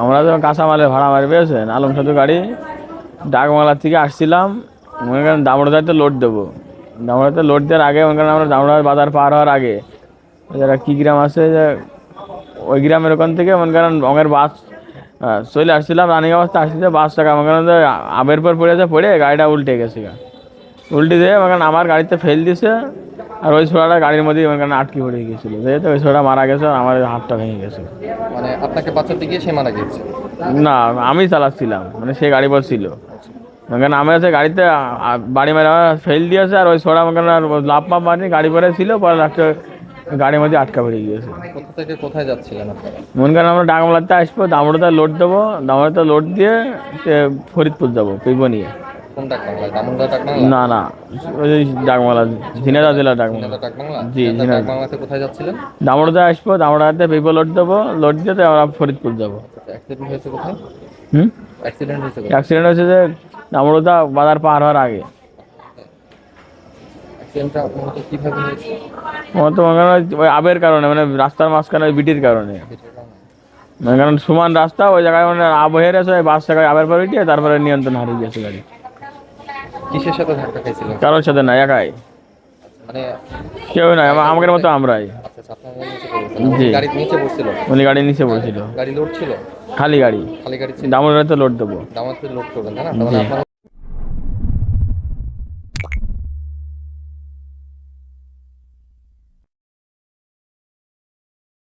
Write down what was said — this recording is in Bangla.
আমরা যখন কাঁচামালের ভাড়া মারি পেয়েছেন আলম সাধু গাড়ি ডাকমালার থেকে আসছিলাম। মনে করেন দামোড়াতে লোড দেবো। দামোড়াতে লোড দেওয়ার আগে মনে করেন আমরা দামোড়ার বাজার পার হওয়ার আগে, যারা কী গ্রাম আছে, যে ওই গ্রামের ওখান থেকে মনে করেন রঙের বাস চলে আসছিলাম, রানিং অবস্থা আসছে বাস টাকা মনে করেন আবের পর পড়েছে পড়ে গাড়িটা উল্টে গেছে উল্টে দিয়ে মনে আমার গাড়িতে ফেল দিছে। আর ওই ছোড়াটা গাড়ির মধ্যে করেন আটকে পড়ে গিয়েছিল। যেহেতু ওই ছোড়া মারা গেছে আর আমার হাতটা ভেঙে গেছে। মানে আপনাকে বাঁচাতে গিয়ে সে মারা গিয়েছে? না আমি চালাচ্ছিলাম মানে সে গাড়ি পর ছিল। মানে আমি আছে গাড়িতে বাড়ি মেরে ফেল দিয়েছে আর ওই ছোড়া আর লাভ পাপ মারি গাড়ি পরে ছিল পরে লাস্টে গাড়ির মধ্যে আটকা পড়ে গিয়েছে। কোথা থেকে কোথায় যাচ্ছিলেন মনে করেন আমরা ডাকমালাতে আসব দামোড়াতে লোড দেবো দামোড়াতে লোড দিয়ে ফরিদপুর যাব পেইবো নিয়ে না না। ওই ডাকমালা ঝিনাদা জেলা ডাকমালা ঝিনাইদহ ডাক জি, ঝিনাইদহ ঝিনাইদহ। ডাক বাংলাতে কোথায় যাচ্ছিলেন দামোড়াতে আসব দামোড়াতে পেইবো লোড দেবো লোড দিয়ে তো আমরা ফরিদপুর যাব। অ্যাক্সিডেন্ট হয়েছে কোথায়? হুম? অ্যাক্সিডেন্ট হয়েছে অ্যাক্সিডেন্ট হয়েছে যে দামোড়া বাজার পার হওয়ার আগে। অ্যাক্সিডেন্টটা মূলত কীভাবে হয়েছে? আমার তো ওই আবের কারণে মানে রাস্তার মাঝখানে ওই বিটির কারণে। কারণ সমান রাস্তা ওই জায়গায় মানে আবহের আছে বাস জায়গায় আবের পরে উঠিয়ে তারপরে নিয়ন্ত্রণ হারিয়ে গেছে গাড়ি। কিসের সাথে ধাক্কা খাইছিলেন? কারোর সাথে না একাই। মানে কেউ নাই আমাদের মতো আমরাই। আচ্ছা আচ্ছা, জি। গাড়ির নিচে পড়ছিল উনি গাড়ি নিচে পড়ছিল গাড়ি লোড ছিল? খালি গাড়ি। খালি গাড়ি দামোদরাতে লোড দেবো। দামাতে লোড করবেন না?